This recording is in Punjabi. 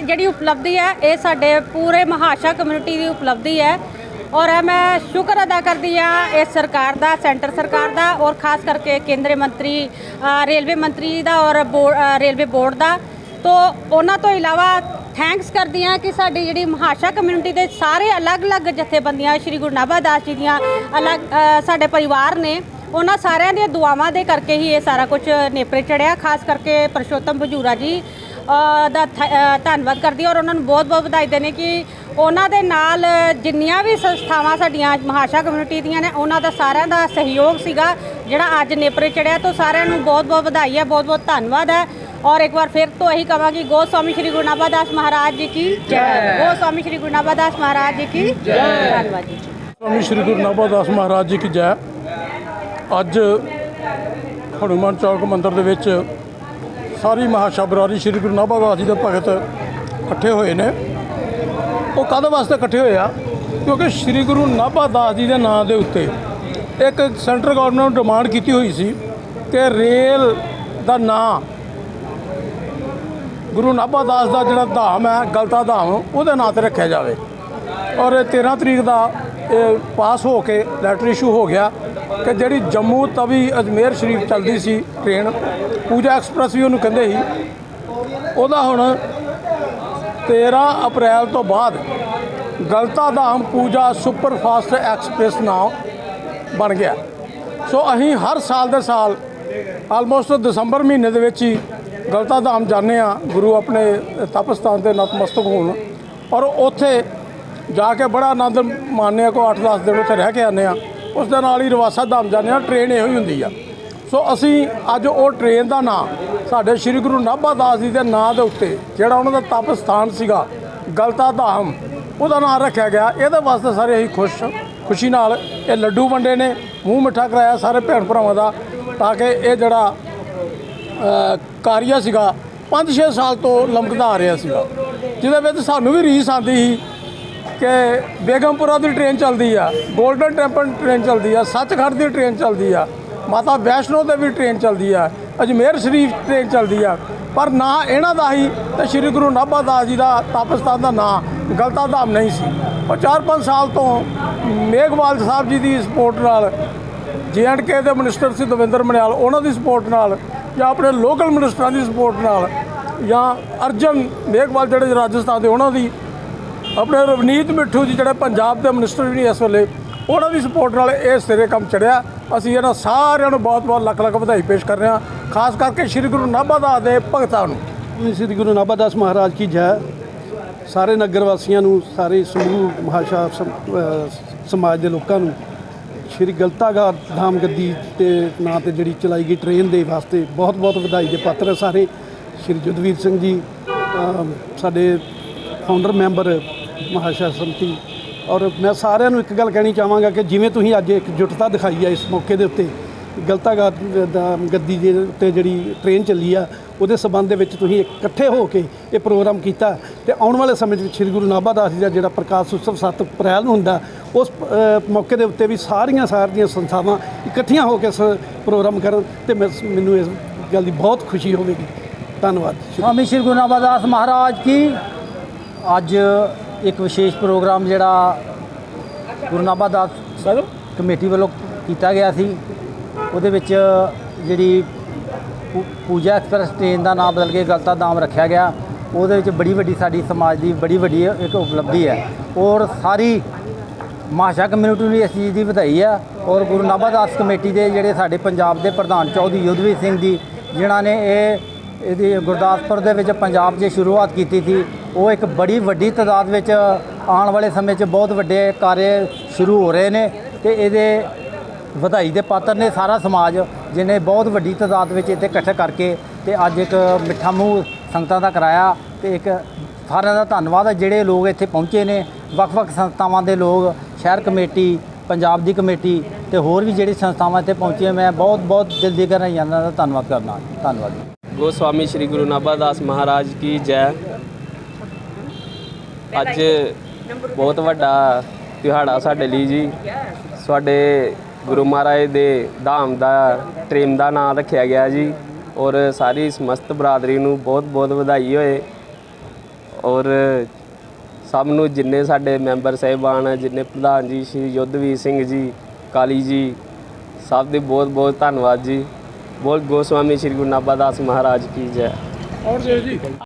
ਜਿਹੜੀ ਉਪਲਬਧੀ ਹੈ, ਇਹ ਸਾਡੇ ਪੂਰੇ ਮਹਾਸ਼ਾ ਕਮਿਊਨਿਟੀ ਦੀ ਉਪਲਬਧੀ ਹੈ। ਔਰ ਮੈਂ ਸ਼ੁਕਰ ਅਦਾ ਕਰਦੀ ਆ ਇਸ ਸਰਕਾਰ ਦਾ, ਸੈਂਟਰ ਸਰਕਾਰ ਦਾ ਔਰ ਖਾਸ ਕਰਕੇ ਕੇਂਦਰੀ ਮੰਤਰੀ ਰੇਲਵੇ ਮੰਤਰੀ ਦਾ ਔਰ ਬੋਰ- ਰੇਲਵੇ ਬੋਰਡ ਦਾ। ਤੋਂ ਉਹਨਾਂ ਤੋਂ ਇਲਾਵਾ ਥੈਂਕਸ ਕਰਦੀ ਹਾਂ ਕਿ ਸਾਡੀ ਜਿਹੜੀ ਮਹਾਸ਼ਾ ਕਮਿਊਨਿਟੀ ਦੇ ਸਾਰੇ ਅਲੱਗ-ਅਲੱਗ ਜਥੇਬੰਦੀਆਂ, ਸ਼੍ਰੀ ਗੁਰੂ ਨਾਭਾ ਦਾਸ ਜੀ ਦੀਆਂ ਅਲੱਗ ਸਾਡੇ ਪਰਿਵਾਰ ਨੇ, ਉਹਨਾਂ ਸਾਰਿਆਂ ਦੀਆਂ ਦੁਆਵਾਂ ਦੇ ਕਰਕੇ ਹੀ ਇਹ ਸਾਰਾ ਕੁਝ ਨੇਪਰੇ ਚੜਿਆ ਖਾਸ ਕਰਕੇ ਪਰਸ਼ੋਤਮ ਭਜੂਰਾ ਜੀ ਦਾ ਧੰਨਵਾਦ ਕਰਦੀ ਹਾਂ ਔਰ ਉਹਨਾਂ ਨੂੰ ਬਹੁਤ-ਬਹੁਤ ਵਧਾਈ ਦੇਣੇ ਕਿ ਉਹਨਾਂ ਦੇ ਨਾਲ ਜਿੰਨੀਆਂ ਵੀ ਸੰਸਥਾਵਾਂ ਸਾਡੀਆਂ ਮਹਾਸ਼ਾ ਕਮਿਊਨਿਟੀ ਦੀਆਂ ਨੇ ਉਹਨਾਂ ਦਾ ਸਾਰਿਆਂ ਦਾ ਸਹਿਯੋਗ ਸੀਗਾ ਜਿਹੜਾ ਅੱਜ ਨੇਪਰੇ ਚੜਿਆ ਤੋਂ ਸਾਰਿਆਂ ਨੂੰ ਬਹੁਤ-ਬਹੁਤ ਵਧਾਈ ਹੈ ਬਹੁਤ-ਬਹੁਤ ਧੰਨਵਾਦ ਹੈ। ਔਰ ਇੱਕ ਵਾਰ ਫਿਰ ਤੋਂ ਇਹੀ ਕਹਾਂਗੀ ਗੋ ਸਵਾਮੀ ਸ਼੍ਰੀ ਗੁਰੂ ਨਾਭਾਦਾਸ ਮਹਾਰਾਜ ਜੀ ਕੀ ਜੈ। ਗੋ ਸਵਾਮੀ ਸ਼੍ਰੀ ਗੁਰੂ ਨਾਭਾਦਾਸ ਮਹਾਰਾਜ ਜੀ ਕੀ ਜੈ। ਧੰਨਵਾਦ ਜੀ। ਸਵਾਮੀ ਸ੍ਰੀ ਗੁਰੂ ਨਾਭਾਦਾਸ ਮਹਾਰਾਜ ਜੀ ਕੀ ਜੈ। ਅੱਜ ਹਨੂੰਮਾਨ ਚੌਕ ਮੰਦਿਰ ਦੇ ਵਿੱਚ ਸਾਰੀ ਮਹਾਸ਼ਾ ਬਰਾਰੀ ਸ੍ਰੀ ਗੁਰੂ ਨਾਭਾਦਾਸ ਜੀ ਦੇ ਭਗਤ ਇਕੱਠੇ ਹੋਏ ਨੇ। ਉਹ ਕਾਹਦੇ ਵਾਸਤੇ ਇਕੱਠੇ ਹੋਏ ਆ? ਕਿਉਂਕਿ ਸ੍ਰੀ ਗੁਰੂ ਨਾਭਾ ਦਾਸ ਜੀ ਦੇ ਨਾਂ ਦੇ ਉੱਤੇ ਇੱਕ ਸੈਂਟਰ ਗਵਰਨਮੈਂਟ ਨੂੰ ਡਿਮਾਂਡ ਕੀਤੀ ਹੋਈ ਸੀ ਕਿ ਰੇਲ ਦਾ ਨਾਂ ਗੁਰੂ ਨਾਭਾ ਦਾਸ ਦਾ ਜਿਹੜਾ ਧਾਮ ਹੈ, ਗਲਤਾ ਧਾਮ, ਉਹਦੇ ਨਾਂ ਤੇ ਰੱਖਿਆ ਜਾਵੇ। ਔਰ ਇਹ 13 ਤਰੀਕ ਦਾ ਇਹ ਪਾਸ ਹੋ ਕੇ ਲੈਟਰ ਇਸ਼ੂ ਹੋ ਗਿਆ। ਕਿ ਜਿਹੜੀ ਜੰਮੂ ਤਵੀ ਅਜਮੇਰ ਸ਼ਰੀਫ ਚੱਲਦੀ ਸੀ ਟ੍ਰੇਨ, ਪੂਜਾ ਐਕਸਪ੍ਰੈਸ ਵੀ ਉਹਨੂੰ ਕਹਿੰਦੇ ਸੀ। ਉਹਦਾ ਹੁਣ 13 ਅਪ੍ਰੈਲ ਤੋਂ ਬਾਅਦ ਗਲਤਾ ਧਾਮ ਪੂਜਾ ਸੁਪਰਫਾਸਟ ਐਕਸਪ੍ਰੈਸ ਨਾਮ ਬਣ ਗਿਆ। ਸੋ ਅਸੀਂ ਹਰ ਸਾਲ ਦੇ ਸਾਲ ਆਲਮੋਸਟ ਦਸੰਬਰ ਮਹੀਨੇ ਦੇ ਵਿੱਚ ਹੀ ਗਲਤਾ ਧਾਮ ਜਾਂਦੇ ਆ ਗੁਰੂ ਆਪਣੇ ਤਪਸਥਾਨ ਤੇ ਨਤਮਸਤਕ ਹੋਣ। ਔਰ ਉੱਥੇ ਜਾ ਕੇ ਬੜਾ ਆਨੰਦ ਮਾਣਦੇ ਆ ਕੋ 8-10 ਦਿਨ ਉੱਥੇ ਰਹਿ ਕੇ ਆਉਂਦੇ ਆ ਉਸ ਦੇ ਨਾਲ ਹੀ ਰਵਾਸਾ ਧਾਮ ਜਾਂਦੇ ਆ ਟ੍ਰੇਨ ਇਹੋ ਹੀ ਹੁੰਦੀ ਆ। ਸੋ ਅਸੀਂ ਅੱਜ ਉਹ ਟ੍ਰੇਨ ਦਾ ਨਾਂ ਸਾਡੇ ਸ੍ਰੀ ਗੁਰੂ ਨਾਭਾ ਦਾਸ ਜੀ ਦੇ ਨਾਂ ਦੇ ਉੱਤੇ ਜਿਹੜਾ ਉਹਨਾਂ ਦਾ ਤਪ ਸਥਾਨ ਸੀਗਾ ਗਲਤਾ ਧਾਮ ਉਹਦਾ ਨਾਂ ਰੱਖਿਆ ਗਿਆ। ਇਹਦੇ ਵਾਸਤੇ ਸਾਰੇ ਅਸੀਂ ਖੁਸ਼ ਖੁਸ਼ੀ ਨਾਲ ਇਹ ਲੱਡੂ ਵੰਡੇ ਨੇ ਮੂੰਹ ਮਿੱਠਾ ਕਰਾਇਆ ਸਾਰੇ ਭੈਣ ਭਰਾਵਾਂ ਦਾ ਤਾਂ ਕਿ ਇਹ ਜਿਹੜਾ ਅ, ਕਾਰੀਆ ਸੀਗਾ 5-6 ਸਾਲ ਤੋਂ ਲੰਮਕਦਾ ਆ ਰਿਹਾ ਸੀਗਾ। ਜਿਹਦੇ ਵਿੱਚ ਸਾਨੂੰ ਵੀ ਰੀਸ ਆਉਂਦੀ ਸੀ। ਕਿ ਬੇਗਮਪੁਰਾ ਦੀ ਟ੍ਰੇਨ ਚੱਲਦੀ ਆ 골ਡਨ ਟੈਂਪਲ ਟ੍ਰੇਨ ਚੱਲਦੀ ਆ, ਸੱਚਖੰਡ ਦੀ ਟ੍ਰੇਨ ਚੱਲਦੀ ਆ, ਮਾਤਾ ਵੈਸ਼ਨੋ ਦੇ ਵੀ ਟ੍ਰੇਨ ਚੱਲਦੀ ਆ, ਅਜਮੇਰ ਸ਼ਰੀਫ ਟ੍ਰੇਨ ਚੱਲਦੀ ਆ। ਪਰ ਨਾ ਇਹਨਾਂ ਦਾ ਹੀ ਤੇ ਸ੍ਰੀ ਗੁਰੂ ਨਾਭਾ ਦਾਸ ਜੀ ਦਾ ਤਪਸਥਾਨ ਦਾ ਨਾਂ ਗਲਤਾ ਧਾਮ ਨਹੀਂ ਸੀ। ਉਹ 4-5 ਸਾਲ ਤੋਂ ਮੇਘਵਾਲ ਸਾਹਿਬ ਜੀ ਦੀ ਸਪੋਰਟ ਨਾਲ ਜੇ ਐਂਡ ਕੇ ਦੇ ਮਿਨਿਸਟਰ ਸੀ ਦਵਿੰਦਰ ਮਨਿਆਲ, ਉਹਨਾਂ ਦੀ ਸਪੋਰਟ ਨਾਲ ਜਾਂ ਆਪਣੇ ਲੋਕਲ ਮਿਨਿਸਟਰਾਂ ਦੀ ਸਪੋਰਟ ਨਾਲ ਜਾਂ ਅਰਜਨ ਮੇਘਵਾਲ ਜਿਹੜੇ ਰਾਜਸਥਾਨ ਦੇ ਉਹਨਾਂ ਦੀ ਆਪਣੇ ਰਵਨੀਤ ਮਿੱਠੂ ਜੀ ਜਿਹੜੇ ਪੰਜਾਬ ਦੇ ਮਿਨਿਸਟਰ ਵੀ ਨੇ ਇਸ ਵੇਲੇ, ਉਹਨਾਂ ਦੀ ਸਪੋਰਟ ਨਾਲ ਇਹ ਸਿਰੇ ਕੰਮ ਚੜਿਆ। ਅਸੀਂ ਇਹਨਾਂ ਸਾਰਿਆਂ ਨੂੰ ਬਹੁਤ-ਬਹੁਤ ਲੱਖ ਲੱਖ ਵਧਾਈ ਪੇਸ਼ ਕਰ ਰਹੇ ਹਾਂ। ਖਾਸ ਕਰਕੇ ਸ੍ਰੀ ਗੁਰੂ ਨਾਭਾ ਦਾਸ ਦੇ ਭਗਤਾਂ ਨੂੰ। ਸ੍ਰੀ ਗੁਰੂ ਨਾਭਾ ਦਾਸ ਮਹਾਰਾਜ ਕੀ ਜੈ। ਸਾਰੇ ਨਗਰ ਵਾਸੀਆਂ ਨੂੰ, ਸਾਰੇ ਸਮੂਹ, ਮਹਾਸ਼ਾ ਸਮਾਜ ਦੇ ਲੋਕਾਂ ਨੂੰ ਸ਼੍ਰੀ ਗਲਤਾਗਾ ਧਾਮ ਗੱਦੀ ਤੇ ਨਾਂ ਤੇ ਜਿਹੜੀ ਚਲਾਈ ਗਈ ਟ੍ਰੇਨ ਦੇ ਵਾਸਤੇ ਬਹੁਤ ਬਹੁਤ ਵਧਾਈ ਦੇ ਪਾਤਰ ਹੈ ਸਾਰੇ। ਸ਼੍ਰੀ ਜੁਦਵੀਰ ਸਿੰਘ ਜੀ ਸਾਡੇ ਫਾਊਂਡਰ ਮੈਂਬਰ ਮਹਾਸ਼ਾ ਸਮਤੀ ਔਰ ਮੈਂ ਸਾਰਿਆਂ ਨੂੰ ਇੱਕ ਗੱਲ ਕਹਿਣੀ ਚਾਹਾਂਗਾ ਕਿ ਜਿਵੇਂ ਤੁਸੀਂ ਅੱਜ ਇੱਕ ਜੁਟਤਾ ਦਿਖਾਈ ਹੈ ਇਸ ਮੌਕੇ ਦੇ ਉੱਤੇ ਗਲਤਾਗਾ ਦਾ ਗੱਦੀ ਦੇ ਉੱਤੇ ਜਿਹੜੀ ਟ੍ਰੇਨ ਚੱਲੀ ਆ, ਉਹਦੇ ਸਬੰਧ ਦੇ ਵਿੱਚ ਤੁਸੀਂ ਇਕੱਠੇ ਹੋ ਕੇ ਇਹ ਪ੍ਰੋਗਰਾਮ ਕੀਤਾ। ਤੇ ਆਉਣ ਵਾਲੇ ਸਮੇਂ ਵਿੱਚ ਸ੍ਰੀ ਗੁਰੂ ਨਾਭਾ ਦਾਸ ਜੀ ਦਾ ਜਿਹੜਾ ਪ੍ਰਕਾਸ਼ ਉਤਸਵ 7 ਅਪ੍ਰੈਲ ਨੂੰ ਹੁੰਦਾ, ਉਸ ਮੌਕੇ ਦੇ ਉੱਤੇ ਵੀ ਸਾਰੀਆਂ ਸਾਰੀਆਂ ਸੰਸਥਾਵਾਂ ਇਕੱਠੀਆਂ ਹੋ ਕੇ ਇਸ ਪ੍ਰੋਗਰਾਮ ਕਰਨ ਤੇ ਮੈਂ- ਮੈਨੂੰ ਇਸ ਗੱਲ ਦੀ ਬਹੁਤ ਖੁਸ਼ੀ ਹੋਵੇਗੀ। ਧੰਨਵਾਦ। ਸਵਾਮੀ ਸ਼੍ਰੀ ਗੁਰੂ ਨਾਭਾਦਾਸ ਮਹਾਰਾਜ ਕੀ, ਅੱਜ ਇੱਕ ਵਿਸ਼ੇਸ਼ ਪ੍ਰੋਗਰਾਮ ਜਿਹੜਾ ਗੁਰੂ ਨਾਭਾਦਾਸ ਕਮੇਟੀ ਵੱਲੋਂ ਕੀਤਾ ਗਿਆ ਸੀ। ਉਹਦੇ ਵਿੱਚ ਜਿਹੜੀ ਪੂ- ਪੂਜਾ ਐਕਸਪ੍ਰੈਸ ਟ੍ਰੇਨ ਦਾ ਨਾਮ ਬਦਲ ਕੇ ਗਲਤਾ ਨਾਮ ਰੱਖਿਆ ਗਿਆ। ਉਹਦੇ ਵਿੱਚ ਬੜੀ ਵੱਡੀ ਸਾਡੀ ਸਮਾਜ ਦੀ ਬੜੀ ਵੱਡੀ ਇੱਕ ਉਪਲਬਧੀ ਹੈ। ਔਰ ਸਾਰੀ ਮਾਸ਼ਾ ਕਮਿਊਨਿਟੀ ਨੂੰ ਇਸ ਚੀਜ਼ ਦੀ ਵਧਾਈ ਆ ਔਰ ਗੁਰੂ ਨਾਭਾਦਾਸ ਕਮੇਟੀ ਦੇ ਜਿਹੜੇ ਸਾਡੇ ਪੰਜਾਬ ਦੇ ਪ੍ਰਧਾਨ ਚੌਧਰੀ ਯੁੱਧਵੀਰ ਸਿੰਘ ਜੀ ਜਿਨ੍ਹਾਂ ਨੇ ਇਹ ਇਹਦੀ ਗੁਰਦਾਸਪੁਰ ਦੇ ਵਿੱਚ ਪੰਜਾਬ 'ਚ ਸ਼ੁਰੂਆਤ ਕੀਤੀ ਸੀ। ਉਹ ਇੱਕ ਬੜੀ ਵੱਡੀ ਤਾਦਾਦ ਵਿੱਚ ਆਉਣ ਵਾਲੇ ਸਮੇਂ 'ਚ ਬਹੁਤ ਵੱਡੇ ਕਾਰਜ ਸ਼ੁਰੂ ਹੋ ਰਹੇ ਨੇ ਤੇ ਇਹਦੇ ਵਧਾਈ ਦੇ ਪਾਤਰ ਨੇ ਸਾਰਾ ਸਮਾਜ ਜਿਹਨੇ ਬਹੁਤ ਵੱਡੀ ਤਾਦਾਦ ਵਿੱਚ ਇੱਥੇ ਇਕੱਠ ਕਰਕੇ ਤੇ ਅੱਜ ਇੱਕ ਮਿੱਠਾ ਮੂੰਹ ਸੰਗਤਾਂ ਦਾ ਕਰਾਇਆ ਤੇ ਇੱਕ ਸਾਰਿਆਂ ਦਾ ਧੰਨਵਾਦ ਹੈ। ਜਿਹੜੇ ਲੋਕ ਇੱਥੇ ਪਹੁੰਚੇ ਨੇ, ਵੱਖ-ਵੱਖ ਸੰਸਥਾਵਾਂ ਦੇ ਲੋਕ, ਸ਼ਹਿਰ ਕਮੇਟੀ, ਪੰਜਾਬ ਦੀ ਕਮੇਟੀ ਤੇ ਹੋਰ ਵੀ ਜਿਹੜੀ ਸੰਸਥਾਵਾਂ ਇੱਥੇ ਪਹੁੰਚੀਆਂ, ਮੈਂ ਬਹੁਤ-ਬਹੁਤ ਦਿਲ ਦੀ ਗਹਿਰਾਈਆਂ ਨਾਲ ਧੰਨਵਾਦ ਕਰਨਾ ਧੰਨਵਾਦ ਜੀ। ਗੋਸਵਾਮੀ ਸ਼੍ਰੀ ਗੁਰੂ ਨਾਭਾਦਾਸ ਮਹਾਰਾਜ ਕੀ ਜੈ। ਅੱਜ ਬਹੁਤ ਵੱਡਾ ਤਿਉਹਾੜਾ ਸਾਡੇ ਲਈ ਜੀ। ਸਾਡੇ ਗੁਰੂ ਮਹਾਰਾਜ ਦੇ ਧਾਮ ਦਾ ਟ੍ਰੇਨ ਦਾ ਨਾਮ ਰੱਖਿਆ ਗਿਆ ਜੀ। ਔਰ ਸਾਰੀ ਸਮਸਤ ਬਰਾਦਰੀ ਨੂੰ ਬਹੁਤ ਬਹੁਤ ਵਧਾਈ ਹੋਏ। ਔਰ ਸਭ ਨੂੰ ਜਿੰਨੇ ਸਾਡੇ ਮੈਂਬਰ ਸਾਹਿਬਾਨ ਜਿੰਨੇ ਪ੍ਰਧਾਨ ਜੀ ਸ਼੍ਰੀ ਯੁੱਧਵੀਰ ਸਿੰਘ ਜੀ ਕਾਲੀ ਜੀ ਸਭ ਦੇ ਬਹੁਤ ਬਹੁਤ ਧੰਨਵਾਦ ਜੀ। ਬੋਲ ਗੋਸਵਾਮੀ ਸ਼੍ਰੀ ਗੁਰੂ ਨਾਭਾ ਦਾਸ ਮਹਾਰਾਜ ਕੀ ਜੈ ਔਰ ਜੀ